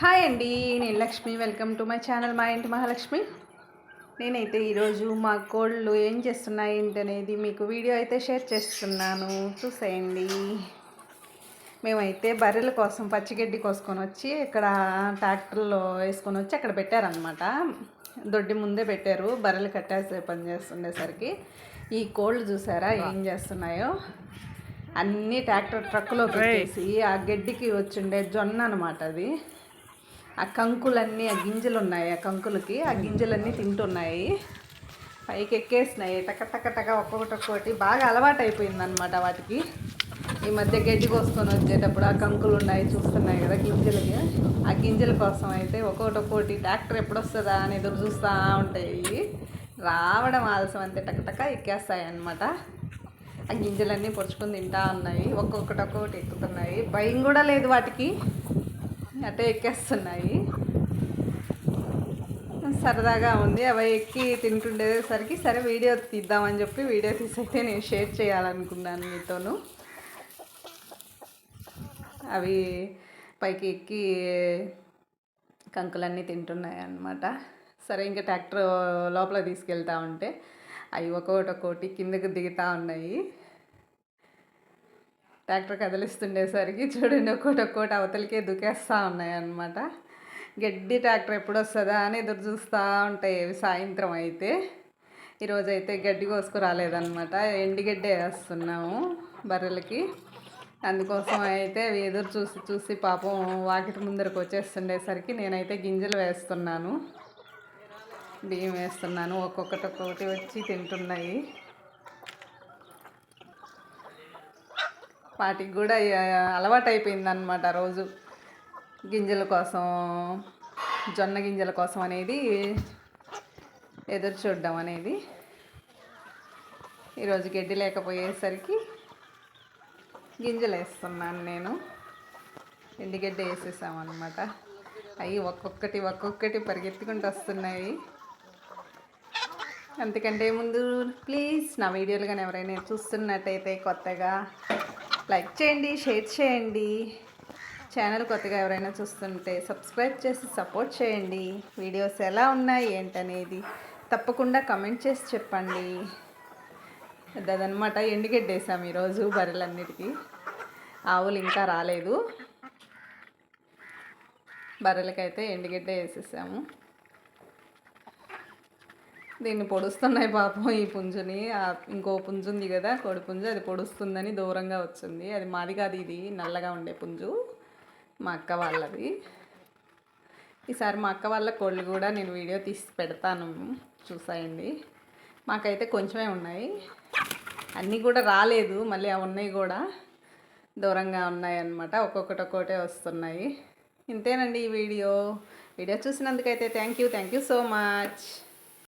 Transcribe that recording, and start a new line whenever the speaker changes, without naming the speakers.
Hi అండి నేను Lakshmi. Welcome to my channel మా ఇంటి మహాలక్ష్మి. నేనైతే ఈరోజు మా కోళ్ళు ఏం చేస్తున్నాయి ఏంటి అనేది మీకు వీడియో అయితే షేర్ చేస్తున్నాను. చూసేయండి. మేమైతే బర్రెల కోసం పచ్చిగడ్డి కోసుకొని వచ్చి ఇక్కడ ట్రాక్టర్లో వేసుకొని వచ్చి అక్కడ పెట్టారనమాట దొడ్డి ముందే పెట్టారు బర్రెలు కట్టేసే పని చేస్తుండేసరికి. ఈ కోళ్ళు చూసారా ఏం చేస్తున్నాయో? అన్నీ ట్రాక్టర్ ట్రక్లో పెట్టేసి ఆ గడ్డికి వచ్చిండే జొన్న అనమాట అది. ఆ కంకులన్నీ ఆ గింజలు ఉన్నాయి ఆ కంకులకి ఆ గింజలన్నీ తింటున్నాయి. పైకి ఎక్కేసినాయి టక టక టక ఒక్కొక్కటి ఒక్కొక్కటి. బాగా అలవాటు అయిపోయింది అనమాట వాటికి. ఈ మధ్య గడ్డి కోసుకొని వచ్చేటప్పుడు ఆ కంకులు ఉన్నాయి చూస్తున్నాయి కదా గింజలకి. ఆ గింజల కోసం అయితే ఒక్కొక్కటి ఒక్కొక్కటి. ట్రాక్టర్ ఎప్పుడు వస్తుందా అని ఎదురు చూస్తూ ఉంటాయి. రావడం ఆలస్యం అంతే. టక టక ఎక్కేస్తాయి అనమాట ఆ గింజలన్నీ పొడుచుకొని తింటా ఉన్నాయి. ఒక్కొక్కటి ఒక్కొక్కటి ఎక్కుతున్నాయి. భయం కూడా లేదు వాటికి. అటే ఎక్కేస్తున్నాయి. సరదాగా ఉంది. అవి ఎక్కి తింటుండేసరికి సరే వీడియో తీద్దామని చెప్పి వీడియో తీసి అయితే నేను షేర్ చేయాలనుకున్నాను మీతోను. అవి పైకి ఎక్కి కంకులన్నీ తింటున్నాయి అన్నమాట సరే ఇంకా ట్రాక్టర్ లోపల తీసుకెళ్తా ఉంటే అవి ఒక్కొక్కటి ఒక్కోటి కిందకి దిగుతూ ఉన్నాయి. ట్రాక్టర్ కదిలిస్తుండేసరికి చూడండి ఒక్కోటి ఒక్కోటి అవతలకే దుకేస్తూ ఉన్నాయన్నమాట. గడ్డి ట్రాక్టర్ ఎప్పుడు వస్తుందా అని ఎదురు చూస్తూ ఉంటాయి సాయంత్రం అయితే. ఈరోజు అయితే గడ్డి కోసుకు రాలేదన్నమాట ఎండిగడ్డే వేస్తున్నాము బర్రెలకి. అందుకోసం అయితే అవి ఎదురు చూసి చూసి పాపం వాకిటి ముందరకు వచ్చేస్తుండేసరికి నేనైతే గింజలు వేస్తున్నాను. బియ్యం వేస్తున్నాను. ఒక్కొక్కటి ఒక్కొక్కటి వచ్చి తింటున్నాయి. వాటికి కూడా అలవాటు అయిపోయింది అనమాట రోజు. గింజల కోసం జొన్న గింజల కోసం అనేది ఎదురు చూడడం అనేది. ఈరోజు గడ్డి లేకపోయేసరికి గింజలు వేస్తున్నాను నేను ఎండిగడ్డ వేసేసామన్నమాట. అవి ఒక్కొక్కటి ఒక్కొక్కటి పరిగెత్తుకుంటూ వస్తున్నాయి. అంతకంటే ముందు ప్లీజ్ నా వీడియోలు కానీ ఎవరైనా చూస్తున్నట్టయితే కొత్తగా లైక్ చేయండి షేర్ చేయండి. ఛానల్ కొత్తగా ఎవరైనా చూస్తుంటే సబ్స్క్రైబ్ చేసి సపోర్ట్ చేయండి. వీడియోస్ ఎలా ఉన్నాయి ఏంటనేది తప్పకుండా కమెంట్ చేసి చెప్పండి. అదనమాట ఎండుగడ్డ వేసాము ఈరోజు బర్రెలన్నిటికీ. ఆవులు ఇంకా రాలేదు. బర్రెలకైతే ఎండుగడ్డ వేసేసాము. దీన్ని పొడుస్తున్నాయి పాపం ఈ పుంజుని. ఇంకో పుంజు ఉంది కదా కోడి పుంజు అది పొడుస్తుందని దూరంగా వచ్చింది. అది మాది కాదు ఇది నల్లగా ఉండే పుంజు. మా అక్క వాళ్ళది. ఈసారి మా అక్క వాళ్ళ కోళ్ళు కూడా నేను వీడియో తీసి పెడతాను చూసాయండి. మాకైతే కొంచెమే ఉన్నాయి. అన్నీ కూడా రాలేదు మళ్ళీ అవి ఉన్నాయి కూడా దూరంగా ఉన్నాయి అన్నమాట ఒక్కొక్కటి ఒక్కొక్కటే వస్తున్నాయి. ఇంతేనండి ఈ video. Video చూసినందుకైతే thank you thank you so much.